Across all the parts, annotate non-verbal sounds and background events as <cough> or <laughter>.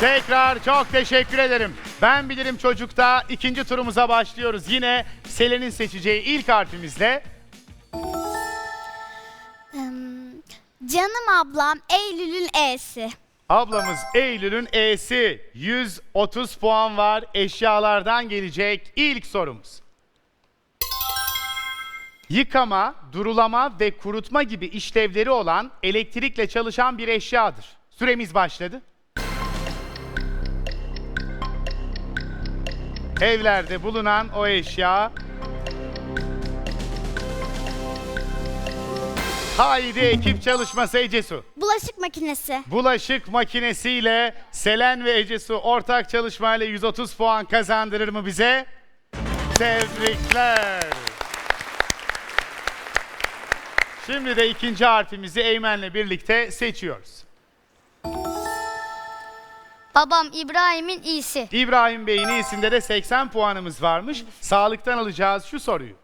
Tekrar çok teşekkür ederim. Ben bilirim çocukta ikinci turumuza başlıyoruz. Yine Selen'in seçeceği ilk harfimizle Canım ablam Eylül'ün E'si. ablamız Eylül'ün E'si 130 puan var. Eşyalardan gelecek ilk sorumuz. Yıkama, durulama ve kurutma gibi işlevleri olan elektrikle çalışan bir eşyadır. Süremiz başladı. Evlerde bulunan o eşya Haydi ekip çalışması Ecesu. Bulaşık makinesi. Bulaşık makinesiyle Selen ve Ecesu ortak çalışmayla 130 puan kazandırır mı bize? Tebrikler. Şimdi de ikinci harfimizi Eymen'le birlikte seçiyoruz. Babam İbrahim'in iyisi. İbrahim Bey'in iyisinde de 80 puanımız varmış. Sağlıktan alacağız şu soruyu.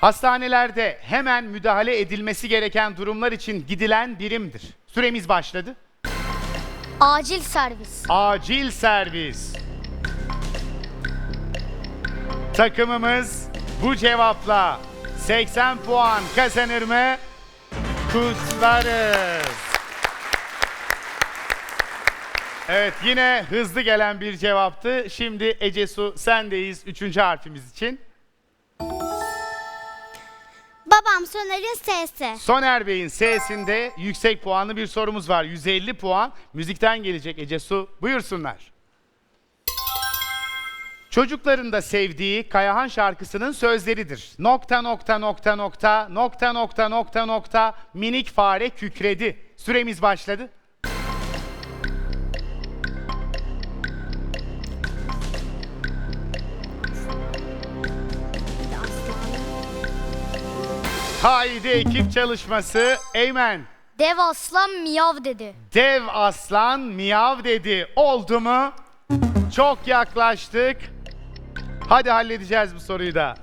Hastanelerde hemen müdahale edilmesi gereken durumlar için gidilen birimdir. Süremiz başladı. Acil servis. Acil servis. Takımımız bu cevapla 80 puan kazanır mı? Kutlarız. Evet yine hızlı gelen bir cevaptı. Şimdi Ecesu sendeyiz üçüncü harfimiz için. Babam Soner'in S'si. Soner Bey'in S'sinde yüksek puanlı bir sorumuz var. 150 puan müzikten gelecek Ecesu. Buyursunlar. Çocukların da sevdiği Kayahan şarkısının sözleridir. Nokta nokta nokta nokta nokta nokta nokta nokta minik fare kükredi. Süremiz başladı. Haydi ekip çalışması. Eymen. Dev aslan miyav dedi. Dev aslan miyav dedi. Oldu mu? Çok yaklaştık. Hadi halledeceğiz bu soruyu da.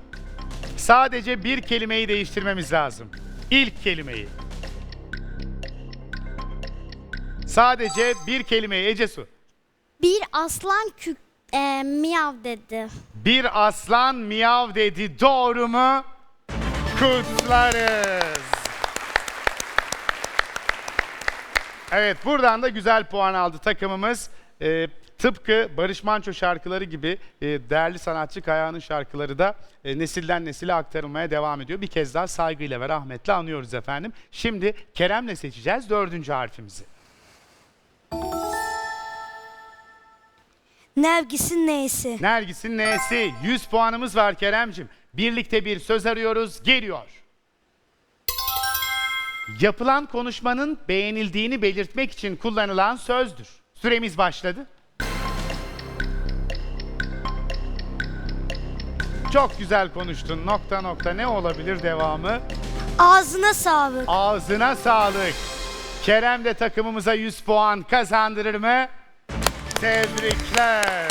Sadece bir kelimeyi değiştirmemiz lazım. İlk kelimeyi. Sadece bir kelimeyi Ecesu. Bir aslan kük, e, miyav dedi. Bir aslan miyav dedi. Doğru mu? Kutlarız. Evet buradan da güzel puan aldı takımımız. Ee, tıpkı Barış Manço şarkıları gibi e, değerli sanatçı Kaya'nın şarkıları da e, nesilden nesile aktarılmaya devam ediyor. Bir kez daha saygıyla ve rahmetle anıyoruz efendim. Şimdi Kerem'le seçeceğiz dördüncü harfimizi. Nergis'in neyse. Nergis'in N'si 100 puanımız var Kerem'cim. Birlikte bir söz arıyoruz. Geliyor. Yapılan konuşmanın beğenildiğini belirtmek için kullanılan sözdür. Süremiz başladı. Çok güzel konuştun. Nokta nokta ne olabilir devamı? Ağzına sağlık. Ağzına sağlık. Kerem de takımımıza 100 puan kazandırır mı? Tebrikler.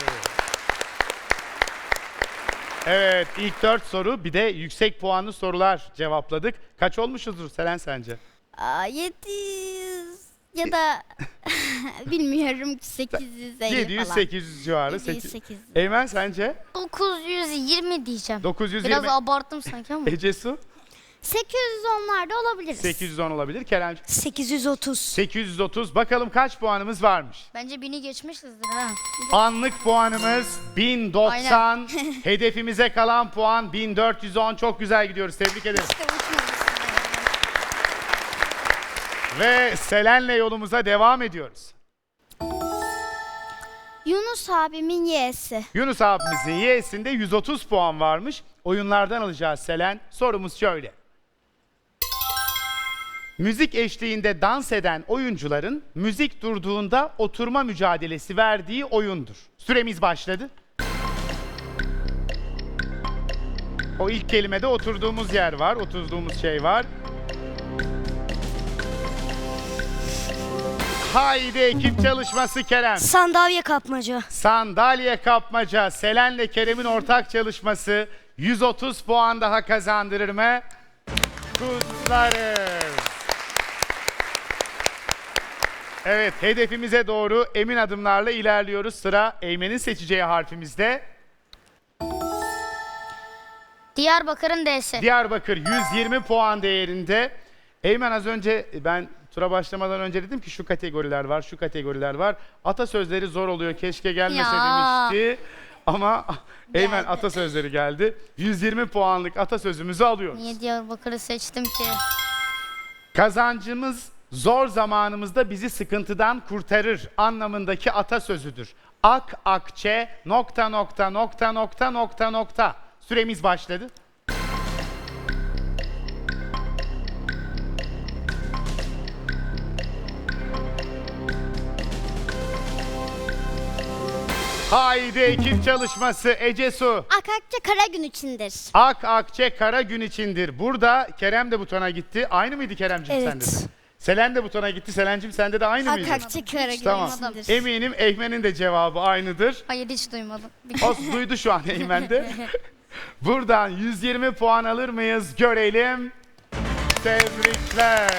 Evet ilk dört soru bir de yüksek puanlı sorular cevapladık. Kaç olmuşuzdur Selen sence? Aa, 700 ya da <laughs> bilmiyorum 850 falan. 700-800 civarı. 700, Sekiz- 800. Eymen sence? 920 diyeceğim. 920. Biraz abarttım sanki ama. <laughs> Ecesu 810'larda olabiliriz. 810 olabilir. Kerem 830. 830. Bakalım kaç puanımız varmış? Bence bini geçmişizdir ha. Anlık puanımız 1090. <laughs> Hedefimize kalan puan 1410. Çok güzel gidiyoruz. Tebrik. İşte uçmamışsın. Ve Selen'le yolumuza devam ediyoruz. Yunus abimin Y'si. Yunus abimizin Y'sinde 130 puan varmış. Oyunlardan alacağız Selen. Sorumuz şöyle. Müzik eşliğinde dans eden oyuncuların müzik durduğunda oturma mücadelesi verdiği oyundur. Süremiz başladı. O ilk kelimede oturduğumuz yer var, oturduğumuz şey var. Haydi ekip çalışması Kerem. Sandalye kapmaca. Sandalye kapmaca, Selen'le Kerem'in ortak çalışması 130 puan daha kazandırır mı? Kutlarız. Evet, hedefimize doğru emin adımlarla ilerliyoruz. Sıra Eymen'in seçeceği harfimizde. Diyarbakır'ın D'si. Diyarbakır 120 puan değerinde. Eymen az önce ben tura başlamadan önce dedim ki şu kategoriler var, şu kategoriler var. Atasözleri zor oluyor, keşke gelmese Ya. demişti. Ama Eymen Geldi. atasözleri geldi. 120 puanlık atasözümüzü alıyoruz. Niye Diyarbakır'ı seçtim ki? Kazancımız zor zamanımızda bizi sıkıntıdan kurtarır anlamındaki atasözüdür. Ak akçe nokta nokta nokta nokta nokta nokta. Süremiz başladı. Haydi ekip çalışması Ece Su. Akakça kara gün içindir. Ak akçe kara gün içindir. Burada Kerem de butona gitti. Aynı mıydı Keremciğim Evet. sende de? Selen de butona gitti. Selen'cim sende de aynı mıydı? Gün Tamam. Eminim Eymen'in de cevabı aynıdır. Hayır hiç duymadım. Bir- O duydu şu an Eymen de. <laughs> Buradan 120 puan alır mıyız? Görelim. Tebrikler.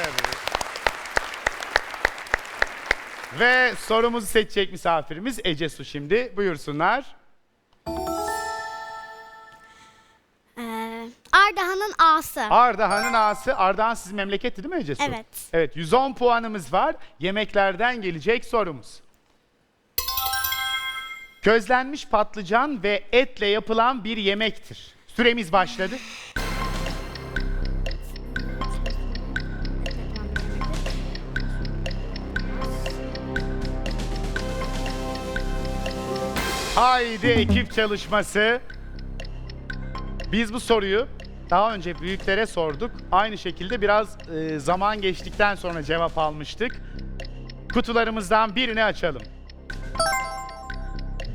Ve sorumuzu seçecek misafirimiz Ece Su şimdi. Buyursunlar. Ardahan'ın A'sı. Ardahan'ın ağası. Ardahan sizin memleketti değil mi Ece Su? Evet. Evet 110 puanımız var. Yemeklerden gelecek sorumuz. Közlenmiş patlıcan ve etle yapılan bir yemektir. Süremiz başladı. Haydi ekip çalışması. Biz bu soruyu daha önce büyüklere sorduk. Aynı şekilde biraz e, zaman geçtikten sonra cevap almıştık. Kutularımızdan birini açalım.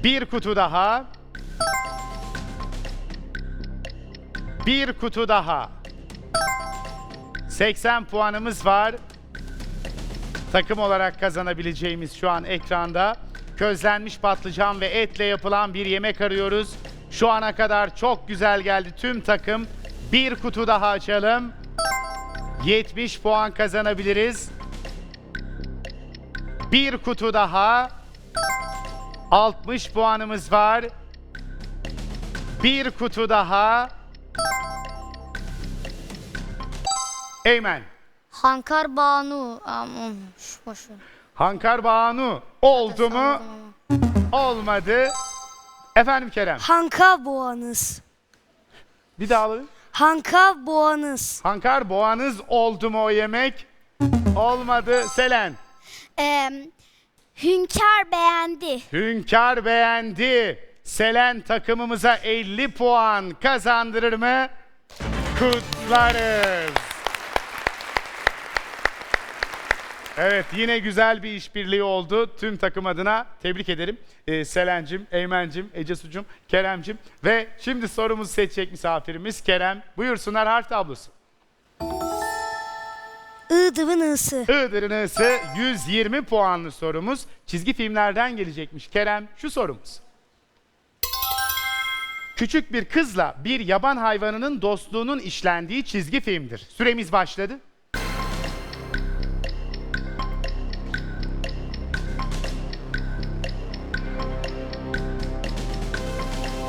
Bir kutu daha. Bir kutu daha. 80 puanımız var. Takım olarak kazanabileceğimiz şu an ekranda közlenmiş patlıcan ve etle yapılan bir yemek arıyoruz. Şu ana kadar çok güzel geldi tüm takım. Bir kutu daha açalım. 70 puan kazanabiliriz. Bir kutu daha. 60 puanımız var. Bir kutu daha. Eymen. Hankar Banu. Aman şu boş ver. Hankar Banu oldu mu? Olmadı. Efendim Kerem. Hanka boğanız. Bir daha alalım. Hanka boğanız. Hankar boğanız oldu mu o yemek? Olmadı. Selen. Ee, Hünkar beğendi. Hünkar beğendi. Selen takımımıza 50 puan kazandırır mı? Kutlarız. Evet yine güzel bir işbirliği oldu. Tüm takım adına tebrik ederim. Ee, Selen'cim, Eymen'cim, Ece Su'cum, Kerem'cim ve şimdi sorumuzu seçecek misafirimiz Kerem. Buyursunlar harf tablosu. Iğdır'ın ısı. Iğdır'ın I'sı 120 puanlı sorumuz. Çizgi filmlerden gelecekmiş. Kerem şu sorumuz. Küçük bir kızla bir yaban hayvanının dostluğunun işlendiği çizgi filmdir. Süremiz başladı.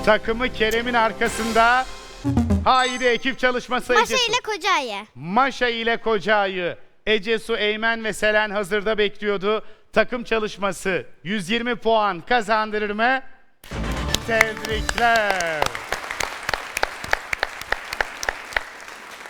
Takımı Kerem'in arkasında. Haydi ekip çalışması Maşa Ece Su. ile Kocayı. Maşa ile Koca'yı Ece Su, Eymen ve Selen hazırda bekliyordu. Takım çalışması 120 puan kazandırır mı? Tebrikler.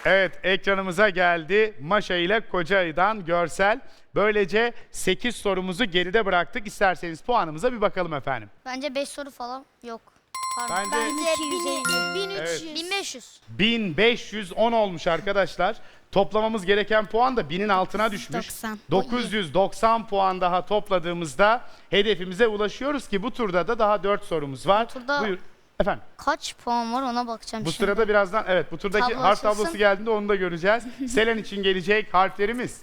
Evet ekranımıza geldi. Maşa ile Koca'yı'dan görsel. Böylece 8 sorumuzu geride bıraktık. İsterseniz puanımıza bir bakalım efendim. Bence 5 soru falan yok. Pardon. Bence Bence 1300. 1500. 1510 olmuş arkadaşlar. Toplamamız gereken puan da 1000'in altına düşmüş. 90. 990 puan daha topladığımızda hedefimize ulaşıyoruz ki bu turda da daha 4 sorumuz var. Turda- Buyur. Efendim Kaç puan var ona bakacağım bu şimdi. sırada birazdan evet bu turdaki Tablo harf açılsın. tablosu geldiğinde onu da göreceğiz. <laughs> Selen için gelecek harflerimiz.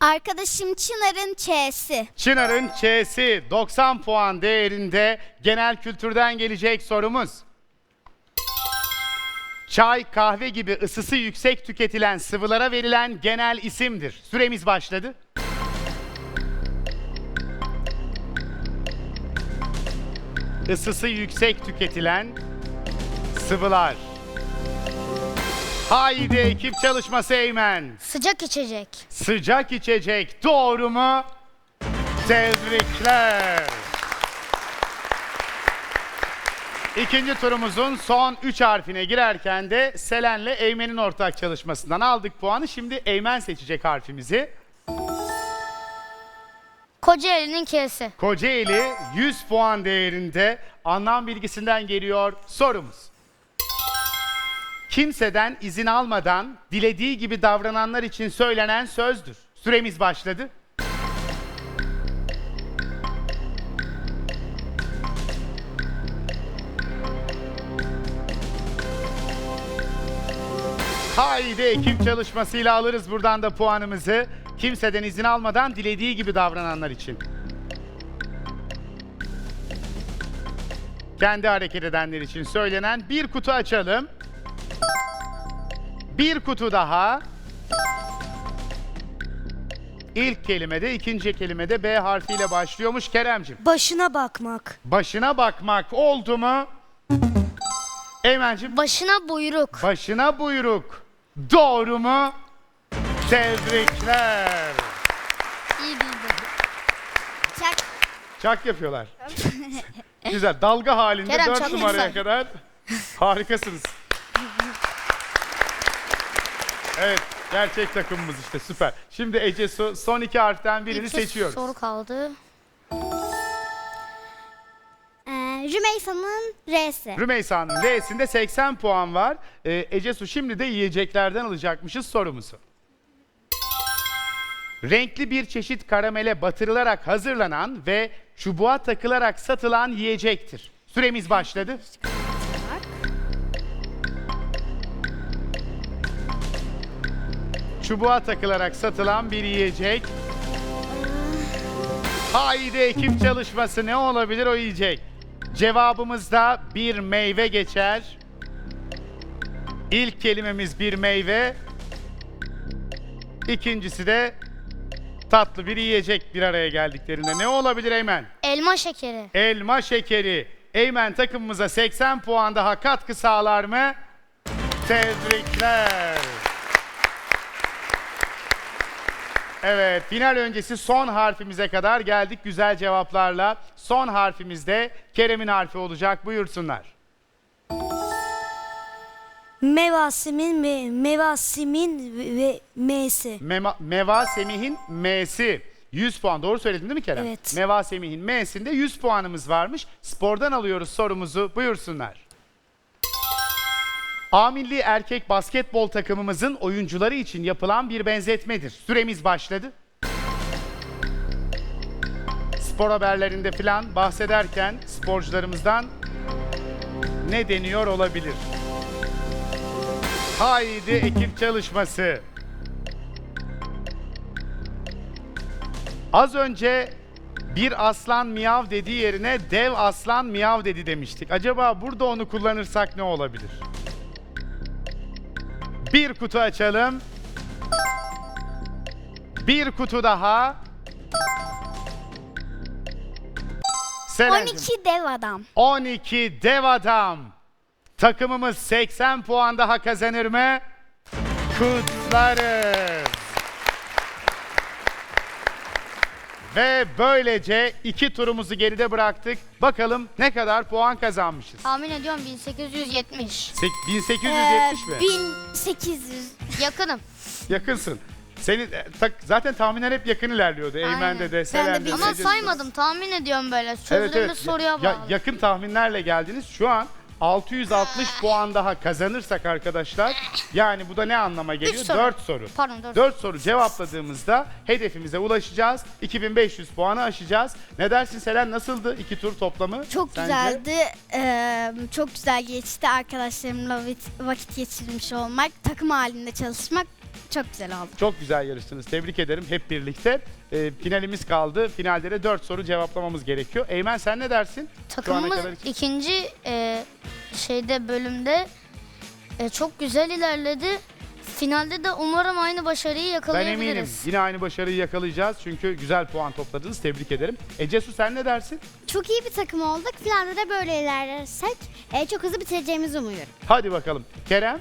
Arkadaşım Çınar'ın Ç'si. Çınar'ın Ç'si 90 puan değerinde genel kültürden gelecek sorumuz. çay, kahve gibi ısısı yüksek tüketilen sıvılara verilen genel isimdir. Süremiz başladı. Isısı yüksek tüketilen sıvılar. Haydi ekip çalışması Eymen. Sıcak içecek. Sıcak içecek doğru mu? Tebrikler. İkinci turumuzun son 3 harfine girerken de Selen'le Eymen'in ortak çalışmasından aldık puanı. Şimdi Eymen seçecek harfimizi. Kocaeli'nin K'si. Kocaeli 100 puan değerinde anlam bilgisinden geliyor sorumuz. Kimseden izin almadan dilediği gibi davrananlar için söylenen sözdür. Süremiz başladı. Haydi ekip çalışmasıyla alırız buradan da puanımızı. Kimseden izin almadan dilediği gibi davrananlar için. kendi hareket edenler için söylenen bir kutu açalım. Bir kutu daha. İlk kelimede, ikinci kelimede B harfiyle başlıyormuş Keremcim. Başına bakmak. Başına bakmak oldu mu? Eymen'cim Başına buyruk. başına buyruk. Doğru mu? Tebrikler. İyi bildi. Çak. Çak yapıyorlar. Güzel. Dalga halinde Kerem, 4 çak numaraya kadar harikasınız. Evet. Gerçek takımımız işte süper. Şimdi Ece Su son iki harften birini İki seçiyoruz. soru kaldı. Ee, Rümeysa'nın R'si. Rümeysa'nın L'sinde 80 puan var. Ee, Ece Su şimdi de yiyeceklerden alacakmışız sorumuzu. Renkli bir çeşit karamele batırılarak hazırlanan ve çubuğa takılarak satılan yiyecektir. Süremiz başladı. Çubuğa takılarak satılan bir yiyecek. Haydi ekip çalışması ne olabilir o yiyecek? Cevabımızda bir meyve geçer. İlk kelimemiz bir meyve. İkincisi de tatlı bir yiyecek bir araya geldiklerinde. Ne olabilir Eymen? Elma şekeri. Elma şekeri. Eymen takımımıza 80 puan daha katkı sağlar mı? Tebrikler. Evet, final öncesi son harfimize kadar geldik güzel cevaplarla. Son harfimiz de Kerem'in harfi olacak. Buyursunlar. Mevasimin me, mevasimin ve M'si. Mema, Meva Semih'in M'si. 100 puan. Doğru söyledim değil mi Kerem? Evet. Meva Semih'in M'sinde 100 puanımız varmış. Spordan alıyoruz sorumuzu. Buyursunlar. A milli erkek basketbol takımımızın oyuncuları için yapılan bir benzetmedir. Süremiz başladı. Spor haberlerinde filan bahsederken sporcularımızdan ne deniyor olabilir? Haydi ekip çalışması. Az önce bir aslan miyav dediği yerine dev aslan miyav dedi demiştik. Acaba burada onu kullanırsak ne olabilir? Bir kutu açalım. Bir kutu daha. Selen'cim. 12 dev adam. 12 dev adam. Takımımız 80 puan daha kazanır mı? Kutlarız. Ve böylece iki turumuzu geride bıraktık. Bakalım ne kadar puan kazanmışız. Tahmin ediyorum 1870. Sek- 1870 mi? 1800. Yakınım. Yakınsın. Senin e, tak, zaten tahminler hep yakın ilerliyordu. Eymen'de de, Selen'de de. Ama de. saymadım. Tahmin ediyorum böyle. Evet. soruya Ya- bağlı. yakın tahminlerle geldiniz. Şu an 660 puan daha kazanırsak arkadaşlar yani bu da ne anlama geliyor? soru. 4 soru. Pardon, dört. 4 soru cevapladığımızda hedefimize ulaşacağız. 2500 puanı aşacağız. Ne dersin Selen nasıldı iki tur toplamı? Çok sence? güzeldi. Ee, çok güzel geçti. Arkadaşlarımla vakit, vakit geçirmiş olmak, takım halinde çalışmak çok güzel oldu. Çok güzel yarıştınız. Tebrik ederim hep birlikte. Ee, finalimiz kaldı. Finalde de 4 soru cevaplamamız gerekiyor. Eymen sen ne dersin? Şu ana Takımımız kadar ikinci e, şeyde bölümde E, çok güzel ilerledi. Finalde de umarım aynı başarıyı Ben yakalayabiliriz. eminim yine aynı başarıyı yakalayacağız çünkü güzel puan topladınız. Tebrik ederim. E Cesu sen ne dersin? Çok iyi bir takım olduk. Finalde de böyle ilerlersek e, çok hızlı bitireceğimizi umuyorum. Hadi bakalım. Kerem?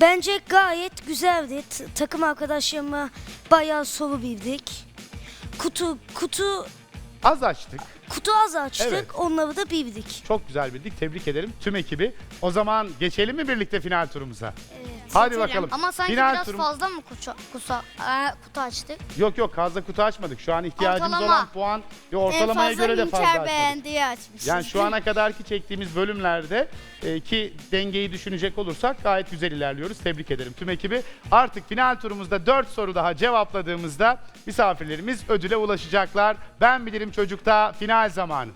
Bence gayet güzeldi. T- takım arkadaşlarıma bayağı soru bildik. Kutu kutu Az açtık. Kutu az açtık. Evet. Onları da bildik. Çok güzel bildik. Tebrik ederim tüm ekibi. O zaman geçelim mi birlikte final turumuza? Hadi bakalım. Ama sanki final biraz turum- fazla mı kutu, kusa, e, kutu açtık? Yok yok fazla kutu açmadık. Şu an ihtiyacımız Ortalama. olan puan ve ortalamaya göre de fazla açmadık. beğendiği açmış. Yani şu ana kadarki çektiğimiz bölümlerde e, ki dengeyi düşünecek olursak gayet güzel ilerliyoruz. Tebrik ederim tüm ekibi. Artık final turumuzda 4 soru daha cevapladığımızda misafirlerimiz ödüle ulaşacaklar. Ben bilirim çocukta final zamanı.